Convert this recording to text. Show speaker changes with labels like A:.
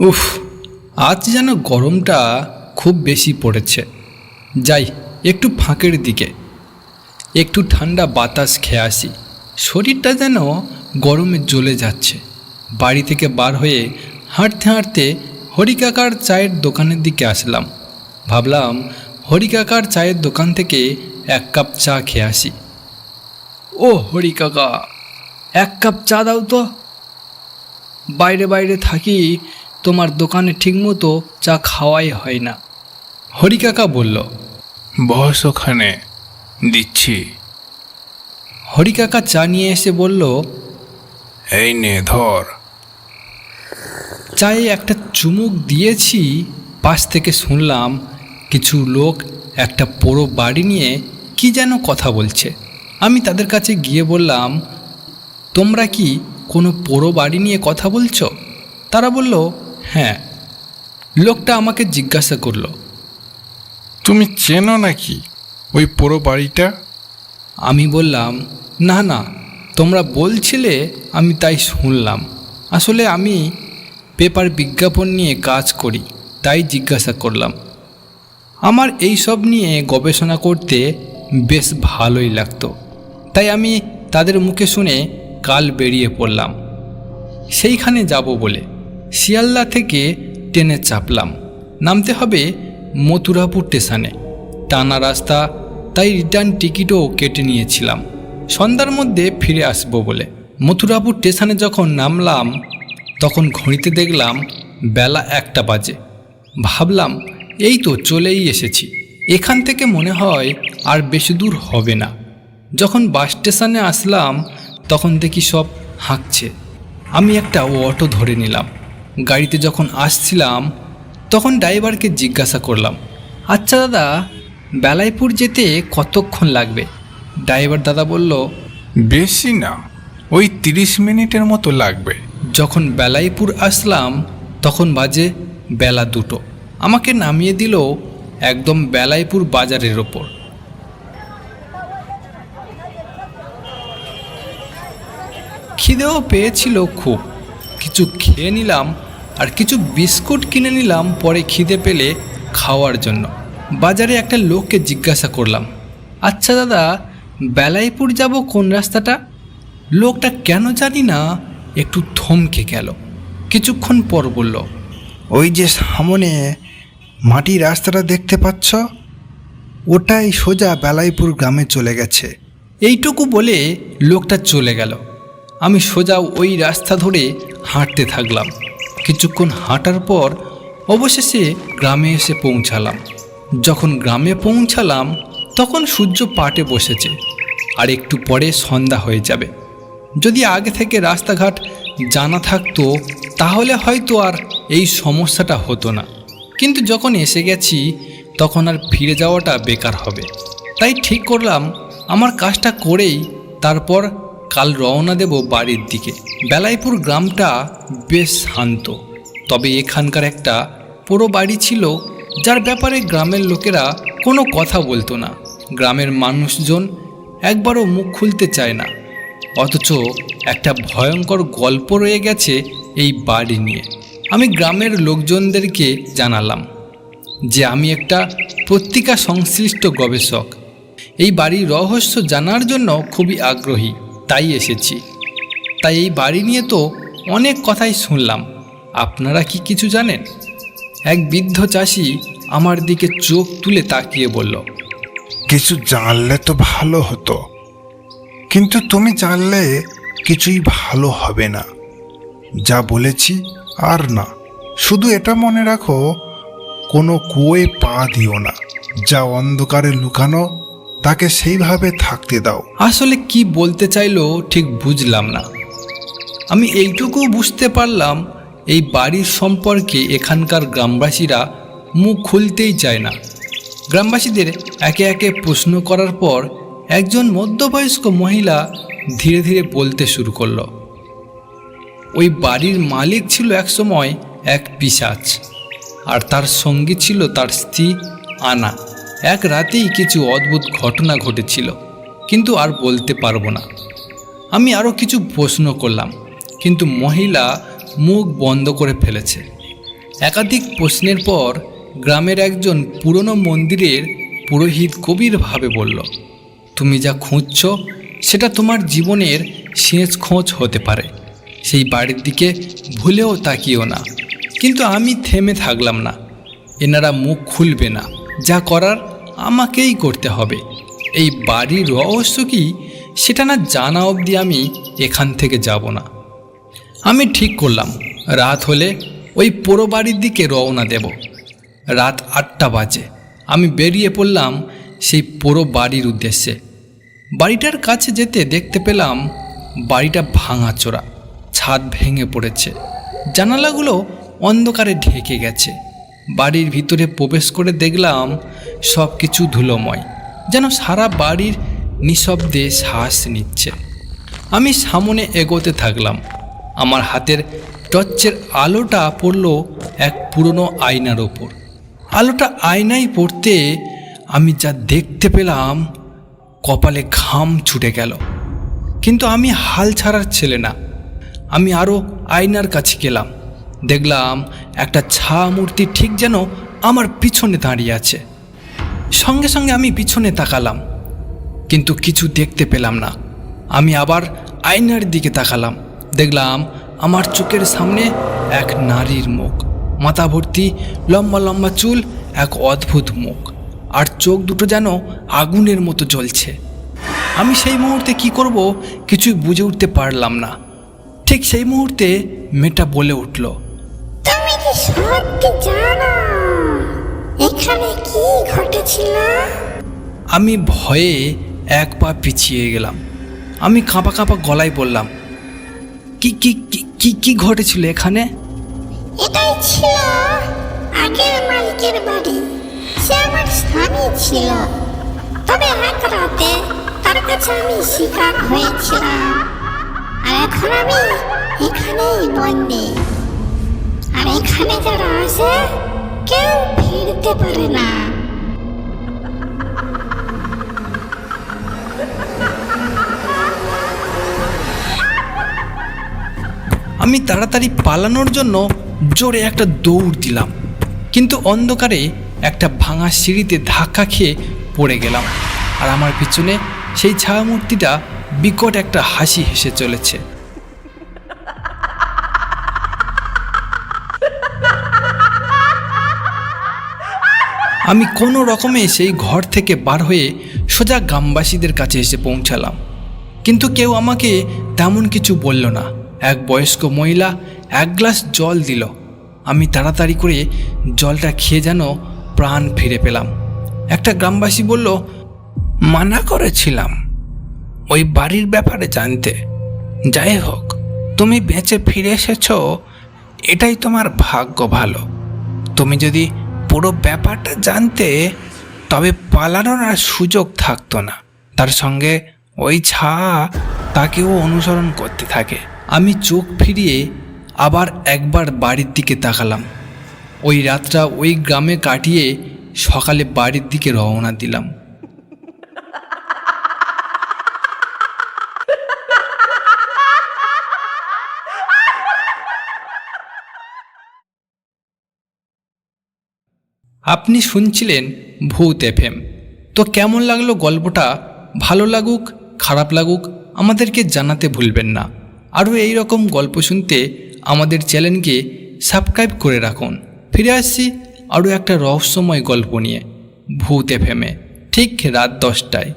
A: উফ, আজ যেন গরমটা খুব বেশি পড়েছে। যাই, একটু ফাঁকের দিকে। একটু ঠান্ডা বাতাস খেয়ে আসি। শরীরটা যেন গরমে জ্বলে যাচ্ছে। বাড়ি থেকে বার হয়ে হাঁটতে হাঁটতে হরিকাকার চায়ের দোকানের দিকে আসলাম। ভাবলাম হরিকাকার চায়ের দোকান থেকে এক কাপ চা খেয়ে আসি। ও হরিকাকা, এক কাপ চা দাও তো। বাইরে বাইরে থাকি তোমার দোকানে ঠিকমতো চা খাওয়াই হয় না। হরিকাকা বলল
B: বস ওখানে দিচ্ছি।
A: হরিকাকা চা নিয়ে এসে বলল
B: এই নে ধর।
A: চায়ে একটা চুমুক দিয়েছি পাশ থেকে শুনলাম কিছু লোক একটা পোড়ো বাড়ি নিয়ে কি যেন কথা বলছে। আমি তাদের কাছে গিয়ে বললাম তোমরা কি কোনো পোড়ো বাড়ি নিয়ে কথা বলছো? তারা বলল হ্যাঁ লোকটা আমাকে জিজ্ঞাসা করল।
B: তুমি চেনো নাকি ওই পুরো বাড়িটা?
A: আমি বললাম না না তোমরা বলছিলে আমি তাই শুনলাম। আসলে আমি পেপার বিজ্ঞাপন নিয়ে কাজ করি তাই জিজ্ঞাসা করলাম। আমার এই সব নিয়ে গবেষণা করতে বেশ ভালোই লাগতো। তাই আমি তাদের মুখে শুনে কাল বেরিয়ে পড়লাম। সেইখানে যাব বলে। শিয়ালদা থেকে ট্রেনে চাপলাম। নামতে হবে মথুরাপুর স্টেশনে। টানা রাস্তা, তাই রিটার্ন টিকিটও কেটে নিয়েছিলাম। সন্ধ্যার মধ্যে ফিরে আসব বলে। মথুরাপুর স্টেশনে যখন নামলাম, তখন ঘড়িতে দেখলাম বেলা একটা বাজে। ভাবলাম, এই তো চলেই এসেছি। এখান থেকে মনে হয় আর বেশি দূর হবে না। যখন বাস স্টেশনে আসলাম, তখন দেখি সব হাঁকছে। আমি একটা অটো ধরে নিলাম। গাড়িতে যখন আসছিলাম তখন ড্রাইভারকে জিজ্ঞাসা করলাম আচ্ছা দাদা বেলাইপুর যেতে কতক্ষণ লাগবে? ড্রাইভার দাদা বলল
B: বেশি না ওই তিরিশ মিনিটের মতো লাগবে।
A: যখন বেলাইপুর আসলাম তখন বাজে বেলা দুটো। আমাকে নামিয়ে দিল একদম বেলাইপুর বাজারের ওপর। খিদেও পেয়েছিল খুব। কিছু খেয়ে নিলাম আর কিছু বিস্কুট কিনে নিলাম পরে খিদে পেলে খাওয়ার জন্য। বাজারে একটা লোককে জিজ্ঞাসা করলাম আচ্ছা দাদা বেলাইপুর যাব কোন রাস্তাটা? লোকটা কেন জানি না একটু থমকে গেল। কিছুক্ষণ পর বলল
C: ওই যে সামনে মাটির রাস্তাটা দেখতে পাচ্ছ ওটাই সোজা বেলাইপুর গ্রামে চলে গেছে।
A: এইটুকু বলে লোকটা চলে গেল। আমি সোজা ওই রাস্তা ধরে হাঁটতে থাকলাম। কিছুক্ষণ হাঁটার পর অবশেষে গ্রামে এসে পৌঁছালাম। যখন গ্রামে পৌঁছালাম, তখন সূর্য পাটে বসেছে, আর একটু পরে সন্ধ্যা হয়ে যাবে। যদি আগে থেকে রাস্তাঘাট জানা থাকতো, তাহলে হয়তো আর এই সমস্যাটা হতো না। কিন্তু যখন এসে গেছি, তখন আর ফিরে যাওয়াটা বেকার হবে। তাই ঠিক করলাম, আমার কাজটা করেই তারপর কাল রওনা দেব বাড়ির দিকে। বেলাইপুর গ্রামটা বেশ শান্ত। তবে এখানকার একটা পুরো বাড়ি ছিল যার ব্যাপারে গ্রামের লোকেরা কোনো কথা বলতো না। গ্রামের মানুষজন একবারও মুখ খুলতে চায় না। অথচ একটা ভয়ঙ্কর গল্প রয়ে গেছে এই বাড়ি নিয়ে। আমি গ্রামের লোকজনদেরকে জানালাম যে আমি একটা পত্রিকা সংশ্লিষ্ট গবেষক। এই বাড়ির রহস্য জানার জন্য খুবই আগ্রহী। তাই এসেছি। তাই এই বাড়ি নিয়ে তো অনেক কথাই শুনলাম। আপনারা কি কিছু জানেন? এক বৃদ্ধ চাষি আমার দিকে চোখ তুলে তাকিয়ে বলল,
C: কিছু জানলে তো ভালো হতো। কিন্তু তুমি জানলে কিছুই ভালো হবে না। যা বলেছি আর না। শুধু এটা মনে রাখো, কোনো কুয়োয় পা দিও না। যা অন্ধকারে লুকানো তাকে সেইভাবে থাকতে দাও।
A: আসলে কি বলতে চাইলো ঠিক বুঝলাম না। আমি এইটুকু বুঝতে পারলাম, এই বাড়ির সম্পর্কে এখানকার গ্রামবাসীরা মুখ খুলতেই চায় না। গ্রামবাসীদের একে একে প্রশ্ন করার পর একজন মধ্যবয়স্ক মহিলা ধীরে ধীরে বলতে শুরু করল। ওই বাড়ির মালিক ছিল একসময় এক পিশাচ আর তার সঙ্গী ছিল তার স্ত্রী আনা। এক রাতেই কিছু অদ্ভুত ঘটনা ঘটেছিল, কিন্তু আর বলতে পারব না। আমি আরও কিছু প্রশ্ন করলাম, কিন্তু মহিলা মুখ বন্ধ করে ফেলেছে। একাধিক প্রশ্নের পর গ্রামের একজন পুরনো মন্দিরের পুরোহিত গভীরভাবে বলল, তুমি যা খুঁজছ, সেটা তোমার জীবনের শেষ খোঁজ হতে পারে। সেই বাড়ির দিকে ভুলেও তাকিও না। কিন্তু আমি থেমে থাকলাম না। এনারা মুখ খুলবে না। যা করার আমাকেই করতে হবে। এই বাড়ির রহস্য কি, সেটা না জানা অবধি আমি এখান থেকে যাব না। আমি ঠিক করলাম, রাত হলে ওই পোড়ো বাড়ির দিকে রওনা দেব। রাত আটটা বাজে, আমি বেরিয়ে পড়লাম সেই পোড়ো বাড়ির উদ্দেশ্যে। বাড়িটার কাছে যেতে দেখতে পেলাম বাড়িটা ভাঙাচোরা ছাদ ভেঙে পড়েছে, জানালাগুলো অন্ধকারে ঢেকে গেছে। বাড়ির ভিতরে প্রবেশ করে দেখলাম সব কিছু ধুলোময়। যেন সারা বাড়ির নিঃশব্দে শ্বাস নিচ্ছে। আমি সামনে এগোতে থাকলাম। আমার হাতের টর্চের আলোটা পড়ল এক পুরনো আয়নার ওপর। আলোটা আয়নায় পড়তে আমি যা দেখতে পেলাম, কপালে ঘাম ছুটে গেল। কিন্তু আমি হাল ছাড়ার ছেলে না। আমি আরও আয়নার কাছে গেলাম। দেখলাম একটা ছা মূর্তি ঠিক যেন আমার পিছনে দাঁড়িয়ে আছে। সঙ্গে সঙ্গে আমি পিছনে তাকালাম, কিন্তু কিছু দেখতে পেলাম না। আমি আবার আয়নার দিকে তাকালাম। দেখলাম আমার চোখের সামনে এক নারীর মুখ। মাথা ভর্তি, লম্বা লম্বা চুল, এক অদ্ভুত মুখ। আর চোখ দুটো যেন আগুনের মতো জ্বলছে। আমি সেই মুহূর্তে কি করব কিছুই বুঝে উঠতে পারলাম না। ঠিক সেই মুহূর্তে মেয়েটা বলে উঠল,
D: তুমি কি সত্যি জানো? এখানে কি ঘটেছিল?
A: আমি ভয়ে এক পা পিছিয়ে গেলাম। আমি কাঁপা কাঁপা গলায় বললাম কি কি কি কি কি ঘটেছিল এখানে?
D: এটাই ছিল আগের মালিকের বাড়ি। সে আমার স্বামী ছিল। তবে এক রাতে তার কাছে আমি শিকার হয়েছিলাম। আর এখন আমি এখানেই বন্দি। আর এখানে যারা আসে কেউ ফিরতে পারে না।
A: আমি তাড়াতাড়ি পালানোর জন্য জোরে একটা দৌড় দিলাম, কিন্তু অন্ধকারে একটা ভাঙা সিঁড়িতে ধাক্কা খেয়ে পড়ে গেলাম, আর আমার পিছনে সেই ছায়ামূর্তিটা বিকট একটা হাসি হেসে চলেছে। আমি কোনো রকমে সেই ঘর থেকে বার হয়ে সোজা গ্রামবাসীদের কাছে এসে পৌঁছালাম। কিন্তু কেউ আমাকে তেমন কিছু বলল না। এক বয়স্ক মহিলা এক গ্লাস জল দিল। আমি তাড়াতাড়ি করে জলটা খেয়ে যেন প্রাণ ফিরে পেলাম। একটা গ্রামবাসী বলল, মানা করেছিলাম ওই বাড়ির ব্যাপারে জানতে। যাই হোক, তুমি বেঁচে ফিরে এসেছ, এটাই তোমার ভাগ্য ভালো। তুমি যদি পুরো ব্যাপারটা জানতে তবে পালানোর আর সুযোগ থাকতো না। তার সঙ্গে ওই ছা তাকেও অনুসরণ করতে থাকে। আমি চোখ ফিরিয়ে আবার একবার বাড়ির দিকে তাকালাম। ওই রাতটা ওই গ্রামে কাটিয়ে সকালে বাড়ির দিকে রওনা দিলাম। আপনি শুনছিলেন ভূত এফএম। তো কেমন লাগল গল্পটা? ভালো লাগুক, খারাপ লাগুক, আমাদেরকে জানাতে ভুলবেন না। আরও এই রকম গল্প শুনতে আমাদের চ্যানেলকে সাবস্ক্রাইব করে রাখুন। ফিরে আসছি আরও একটা রহস্যময় গল্প নিয়ে, ভূত এফএমে, ঠিক রাত দশটায়।